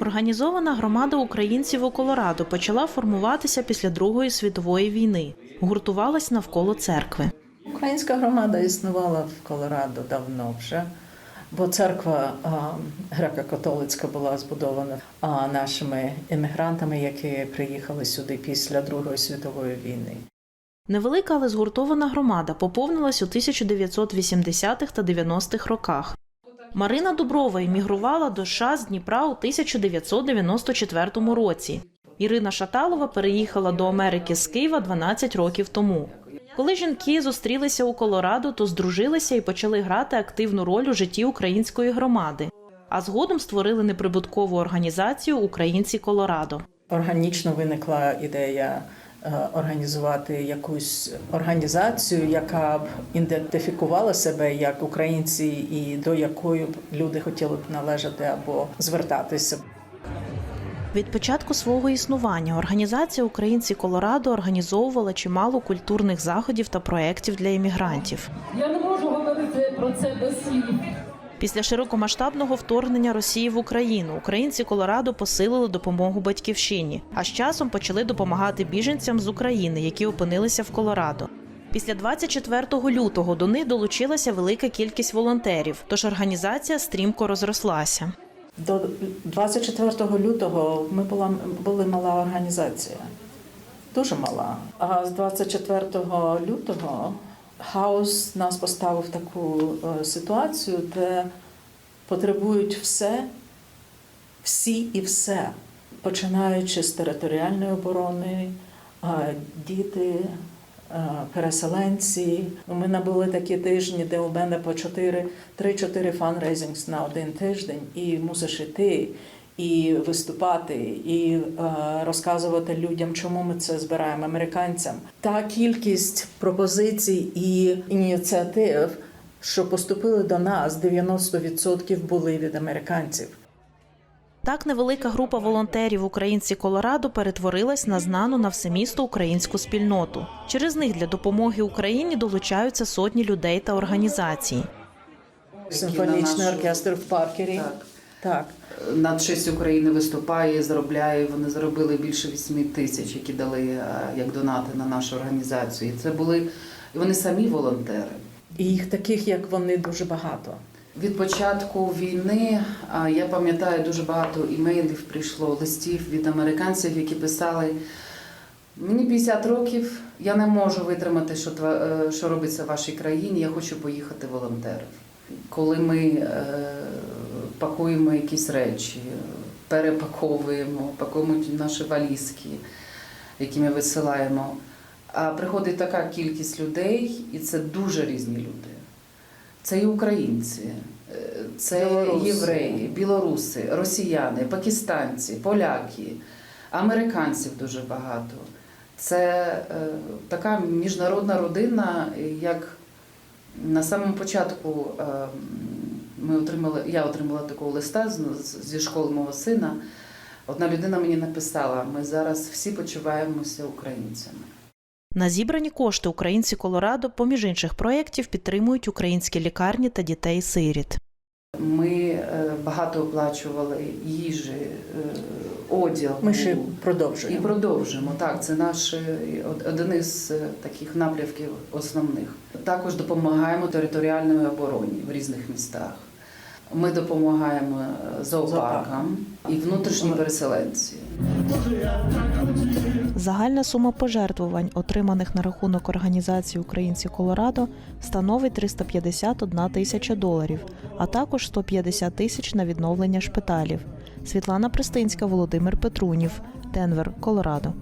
Організована громада українців у Колорадо почала формуватися після Другої світової війни. Гуртувалась навколо церкви. Українська громада існувала в Колорадо давно вже, бо церква греко-католицька була збудована нашими іммігрантами, які приїхали сюди після Другої світової війни. Невелика, але згуртована громада поповнилась у 1980-х та 90-х роках. Марина Дуброва іммігрувала до США з Дніпра у 1994 році. Ірина Шаталова переїхала до Америки з Києва 12 років тому. Коли жінки зустрілися у Колорадо, то здружилися і почали грати активну роль у житті української громади. А згодом створили неприбуткову організацію Українці Колорадо. Органічно виникла ідея організувати якусь організацію, яка б ідентифікувала себе як українці, і до якої б люди хотіли б належати або звертатися. Від початку свого існування організація Українці Колорадо організовувала чимало культурних заходів та проєктів для іммігрантів. Я не можу говорити про це без слів. Після широкомасштабного вторгнення Росії в Україну українці Колорадо посилили допомогу батьківщині, а з часом почали допомагати біженцям з України, які опинилися в Колорадо. Після 24 лютого до них долучилася велика кількість волонтерів, тож організація стрімко розрослася. До 24 лютого ми була були мала організація, дуже мала. А з 24 лютого хаос нас поставив в таку е, ситуацію, де потребують все, всі і все, починаючи з територіальної оборони, е, діти. е, Переселенці. Ми набули такі тижні, де у мене по 4, 3-4 фанрейзингс на один тиждень, і мусиш іти, і виступати, і е, розказувати людям, чому ми це збираємо американцям. Та кількість пропозицій і ініціатив, що поступили до нас, 90% були від американців. Так невелика група волонтерів українці Колорадо перетворилась на знану на все місто українську спільноту. Через них для допомоги Україні долучаються сотні людей та організацій. Симфонічний оркестр в Паркері. Так. Так. На честь України виступає, заробляє. Вони заробили більше 8 тисяч, які дали е, як донати на нашу організацію. І це були і вони самі волонтери. І їх таких, як вони, дуже багато. Від початку війни я пам'ятаю дуже багато імейлів прийшло листів від американців, які писали. Мені 50 років, я не можу витримати, що, е, що робиться в вашій країні. Я хочу поїхати волонтером. Коли ми е, пакуємо якісь речі, перепаковуємо, пакуємо наші валізки, які ми висилаємо. А приходить така кількість людей, і це дуже різні люди. Це і українці, е, це Білоруси. євреї, білоруси, росіяни, пакистанці, поляки, американців дуже багато. Це е, така міжнародна родина, як на самому початку е, ми отримали, я отримала такого листа зі школи мого сина. Одна людина мені написала: ми зараз всі почуваємося українцями. На зібрані кошти українці Колорадо, поміж інших проєктів, підтримують українські лікарні та дітей-сиріт. Ми е, багато оплачували їжі, е, одяг. Ми ще І продовжуємо. продовжуємо. Так, це наш е, один із таких напрямків основних. Також допомагаємо територіальної обороні в різних містах. Ми допомагаємо зоопаркам і внутрішнім переселенці. Загальна сума пожертвувань, отриманих на рахунок організації Українці Колорадо, становить 351 тисяча доларів, а також 150 тисяч на відновлення шпиталів. Світлана Пристинська, Володимир Петрунів, Денвер, Колорадо.